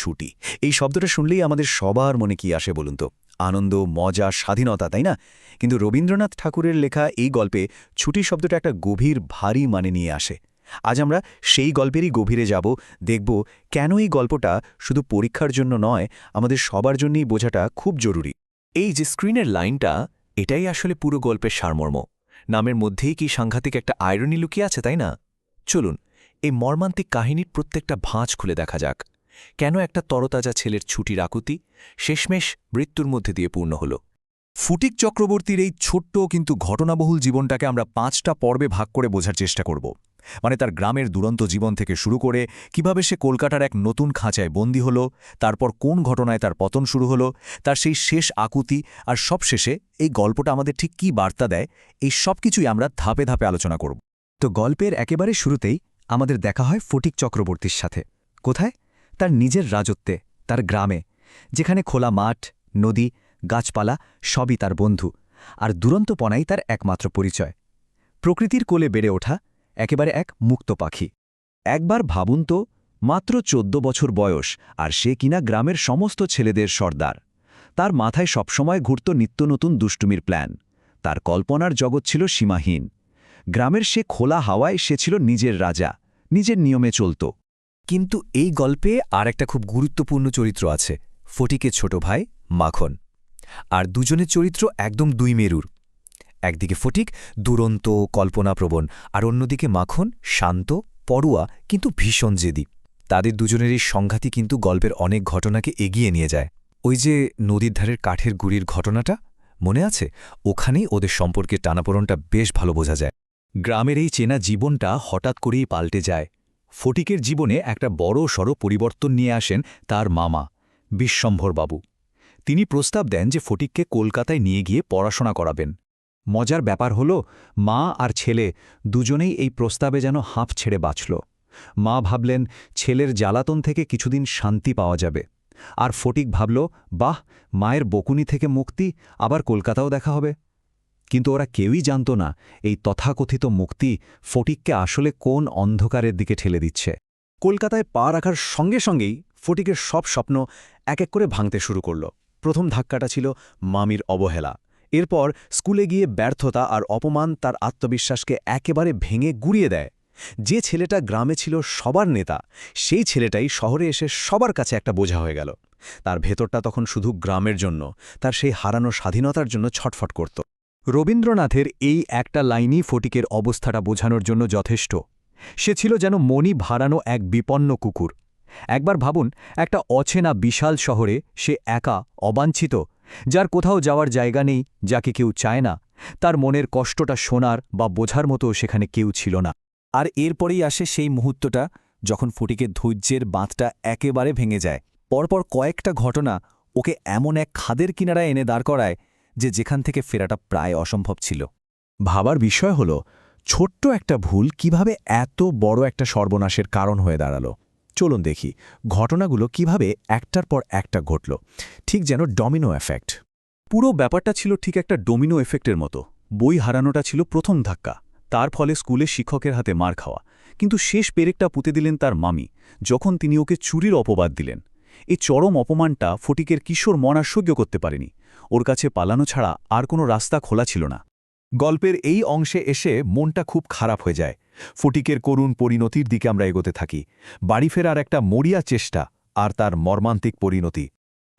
ছুটি। এই শব্দটা শুনলেই আমাদের সবার মনে কি আসে বলুন তো? আনন্দ, মজা, স্বাধীনতা, তাই না? কিন্তু রবীন্দ্রনাথ ঠাকুরের লেখা এই গল্পে ছুটি শব্দটা একটা গভীর, ভারী মানে নিয়ে আসে। আজ আমরা সেই গল্পেরই গভীরে যাব, দেখব কেন এই গল্পটা শুধু পরীক্ষার জন্য নয়, আমাদের সবার জন্যই বোঝাটা খুব জরুরি। এই যে স্ক্রিনের লাইনটা, এটাই আসলে পুরো গল্পের সারমর্ম। নামের মধ্যেই কি সাংঘাতিক একটা আয়রনি লুকিয়ে আছে, তাই না? চলুন, এই মর্মান্তিক কাহিনীর প্রত্যেকটা ভাঁজ খুলে দেখা যাক। কেন একটা তরতাজা ছেলের ছুটির আকুতি শেষমেশ মৃত্যুর মধ্যে দিয়ে পূর্ণ হল। ফুটিক চক্রবর্তীর এই ছোট্ট কিন্তু ঘটনাবহুল জীবনটাকে আমরা পাঁচটা পর্বে ভাগ করে বোঝার চেষ্টা করব। মানে তার গ্রামের দুরন্ত জীবন থেকে শুরু করে কীভাবে সে কলকাতার এক নতুন খাঁচায় বন্দী হল, তারপর কোন ঘটনায় তার পতন শুরু হলো, তার সেই শেষ আকুতি আর সবশেষে এই গল্পটা আমাদের ঠিক কী বার্তা দেয়, এই সব কিছুই আমরা ধাপে ধাপে আলোচনা করব। তো গল্পের একেবারে শুরুতেই আমাদের দেখা হয় ফটিক চক্রবর্তীর সাথে। কোথায়? তার নিজের রাজত্বে, তার গ্রামে, যেখানে খোলা মাঠ, নদী, গাছপালা সবই তার বন্ধু আর দুরন্তপনাই তার একমাত্র পরিচয়। প্রকৃতির কোলে বেড়ে ওঠা একেবারে এক মুক্ত পাখি। একবার ভাবুন তো, মাত্র চোদ্দ বছর বয়স আর সে কিনা গ্রামের সমস্ত ছেলেদের সর্দার। তার মাথায় সবসময় ঘুরত নিত্য নতুন দুষ্টুমির প্ল্যান। তার কল্পনার জগৎ ছিল সীমাহীন। গ্রামের সে খোলা হাওয়ায় সে ছিল নিজের রাজা, নিজের নিয়মে চলত। কিন্তু এই গল্পে আর একটা খুব গুরুত্বপূর্ণ চরিত্র আছে, ফটিকের ছোট ভাই মাখন। আর দুজনের চরিত্র একদম দুই মেরুর। একদিকে ফটিক দুরন্ত, কল্পনাপ্রবণ, আর অন্যদিকে মাখন শান্ত, পড়ুয়া, কিন্তু ভীষণ জেদি। তাদের দুজনের এই সংঘাতই কিন্তু গল্পের অনেক ঘটনাকে এগিয়ে নিয়ে যায়। ওই যে নদীর ধারের কাঠের গুড়ির ঘটনাটা, মনে আছে? ওখানেই ওদের সম্পর্কের টানাপোড়নটা বেশ ভালো বোঝা যায়। গ্রামের এই চেনা জীবনটা হঠাৎ করেই পাল্টে যায়। ফটিকের জীবনে একটা বড় সড় পরিবর্তন নিয়ে আসেন তার মামা বিশ্বম্ভরবাবু তিনি প্রস্তাব দেন যে ফটিককে কলকাতায় নিয়ে গিয়ে পড়াশোনা করাবেন। মজার ব্যাপার হল, মা আর ছেলে দুজনেই এই প্রস্তাবে যেন হাঁপ ছেড়ে বাঁচল। মা ভাবলেন, ছেলের জ্বালাতন থেকে কিছুদিন শান্তি পাওয়া যাবে। আর ফটিক ভাবল, বাহ, মায়ের বকুনি থেকে মুক্তি, আবার কলকাতাও দেখা হবে। কিন্তু ওরা কেউই জানত না এই তথাকথিত মুক্তি ফটিককে আসলে কোন অন্ধকারের দিকে ঠেলে দিচ্ছে। কলকাতায় পা রাখার সঙ্গে সঙ্গেই ফটিকের সব স্বপ্ন এক এক করে ভাঙতে শুরু করল। প্রথম ধাক্কাটা ছিল মামির অবহেলা। এরপর স্কুলে গিয়ে ব্যর্থতা আর অপমান তার আত্মবিশ্বাসকে একেবারে ভেঙে গুড়িয়ে দেয়। যে ছেলেটা গ্রামে ছিল সবার নেতা, সেই ছেলেটাই শহরে এসে সবার কাছে একটা বোঝা হয়ে গেল। তার ভেতরটা তখন শুধু গ্রামের জন্য, তার সেই হারানো স্বাধীনতার জন্য ছটফট করত। রবীন্দ্রনাথের এই একটা লাইনই ফটিকের অবস্থাটা বোঝানোর জন্য যথেষ্ট। সে ছিল যেন মনি ভাড়ানো এক বিপন্ন কুকুর। একবার ভাবুন, একটা অচেনা বিশাল শহরে সে একা, অবাঞ্ছিত, যার কোথাও যাওয়ার জায়গা নেই, যাকে কেউ চায় না, তার মনের কষ্টটা শোনার বা বোঝার মতো সেখানে কেউ ছিল না। আর এরপরেই আসে সেই মুহূর্তটা, যখন ফটিকের ধৈর্যের বাঁধটা একেবারে ভেঙে যায়। পরপর কয়েকটা ঘটনা ওকে এমন এক খাদের কিনারায় এনে দাঁড় করায় যে যেখান থেকে ফেরাটা প্রায় অসম্ভব ছিল। ভাবার বিষয় হল, ছোট্ট একটা ভুল কীভাবে এত বড় একটা সর্বনাশের কারণ হয়ে দাঁড়াল। চলুন দেখি, ঘটনাগুলো কীভাবে একটার পর একটা ঘটল। ঠিক যেন ডমিনো এফেক্ট। পুরো ব্যাপারটা ছিল ঠিক একটা ডোমিনো এফেক্টের মতো। বই হারানোটা ছিল প্রথম ধাক্কা, তার ফলে স্কুলে শিক্ষকের হাতে মার খাওয়া। কিন্তু শেষ পেরেকটা পুঁতে দিলেন তার মামি, যখন তিনি ওকে চুরির অপবাদ দিলেন। এই চরম অপমানটা ফটিকের কিশোর মন করতে পারেনি। ওর কাছে পালানো ছাড়া আর কোনো রাস্তা খোলা ছিল না। গল্পের এই অংশে এসে মনটা খুব খারাপ হয়ে যায়। ফটিকের করুণ পরিণতির দিকে আমরা এগোতে থাকি। বাড়ি ফেরার একটা মরিয়া চেষ্টা আর তার মর্মান্তিক পরিণতি।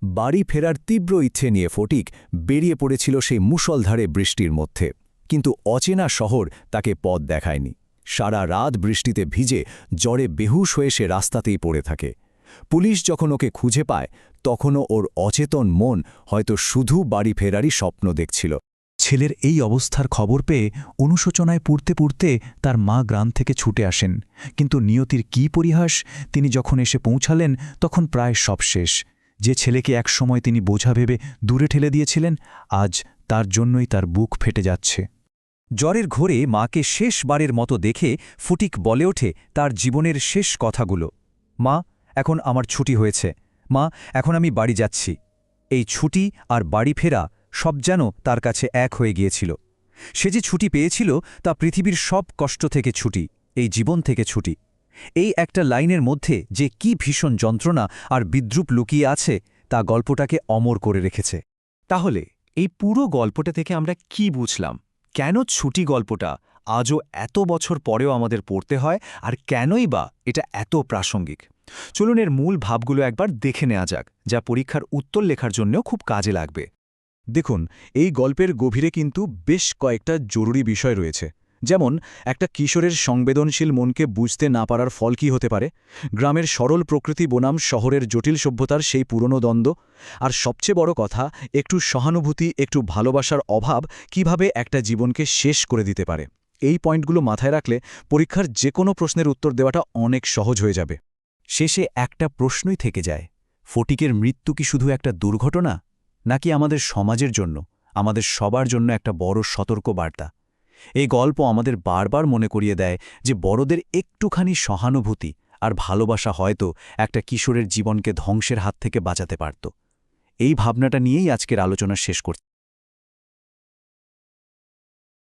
বাড়ি ফেরার তীব্র ইচ্ছে নিয়ে ফটিক বেরিয়ে পড়েছিল সেই মুষলধারে বৃষ্টির মধ্যে। কিন্তু অচেনা শহর তাকে পথ দেখায়নি। সারা রাত বৃষ্টিতে ভিজে জ্বরে বেহুশ হয়ে সে রাস্তাতেই পড়ে থাকে। পুলিশ যখন ওকে খুঁজে পায় তখনও ওর অচেতন মন হয়তো শুধু বাড়ি ফেরারই স্বপ্ন দেখছিল। ছেলের এই অবস্থার খবর পেয়ে অনুশোচনায় পুড়তে পুড়তে তার মা গ্রাম থেকে ছুটে আসেন। কিন্তু নিয়তির কি পরিহাস, তিনি যখন এসে পৌঁছালেন, তখন প্রায় সব শেষ। যে ছেলেকে একসময় তিনি বোঝা ভেবে দূরে ঠেলে দিয়েছিলেন, আজ তার জন্যই তার বুক ফেটে যাচ্ছে। জ্বরের ঘোরে মাকে শেষবারের মতো দেখে ফুটিক বলে ওঠে তার জীবনের শেষ কথাগুলো, মা, এখন আমার ছুটি হয়েছে। মা, এখন আমি বাড়ি যাচ্ছি। এই ছুটি আর বাড়ি ফেরা সব যেন তার কাছে এক হয়ে গিয়েছিল। সে যে ছুটি পেয়েছিল তা পৃথিবীর সব কষ্ট থেকে ছুটি, এই জীবন থেকে ছুটি। এই একটা লাইনের মধ্যে যে কি ভীষণ যন্ত্রণা আর বিদ্রুপ লুকিয়ে আছে তা গল্পটাকে অমর করে রেখেছে। তাহলে এই পুরো গল্পটা থেকে আমরা কি বুঝলাম? কেন ছুটি গল্পটা আজও এত বছর পরেও আমাদের পড়তে হয় আর কেনই বা এটা এত প্রাসঙ্গিক? চলুন এর মূল ভাবগুলো একবার দেখে নেওয়া যাক, যা পরীক্ষার উত্তর লেখার জন্যও খুব কাজে লাগবে। দেখুন, এই গল্পের গভীরে কিন্তু বেশ কয়েকটা জরুরি বিষয় রয়েছে। যেমন, একটা কিশোরের সংবেদনশীল মনকে বুঝতে না পারার ফল কী হতে পারে, গ্রামের সরল প্রকৃতি বনাম শহরের জটিল সভ্যতার সেই পুরনো দ্বন্দ্ব, আর সবচেয়ে বড় কথা, একটু সহানুভূতি, একটু ভালোবাসার অভাব কীভাবে একটা জীবনকে শেষ করে দিতে পারে। এই পয়েন্টগুলো মাথায় রাখলে পরীক্ষার যে কোনো প্রশ্নের উত্তর দেওয়াটা অনেক সহজ হয়ে যাবে। শেষে একটা প্রশ্নই থেকে যায়, ফটিকের মৃত্যু কি শুধু একটা দুর্ঘটনা, নাকি আমাদের সমাজের জন্য, আমাদের সবার জন্য একটা বড় সতর্ক বার্তা এই গল্প আমাদের বারবার মনে করিয়ে দেয় যে বড়দের একটুখানি সহানুভূতি আর ভালোবাসা হয়তো একটা কিশোরের জীবনকে ধ্বংসের হাত থেকে বাঁচাতে পারত। এই ভাবনাটা নিয়েই আজকের আলোচনা শেষ করতে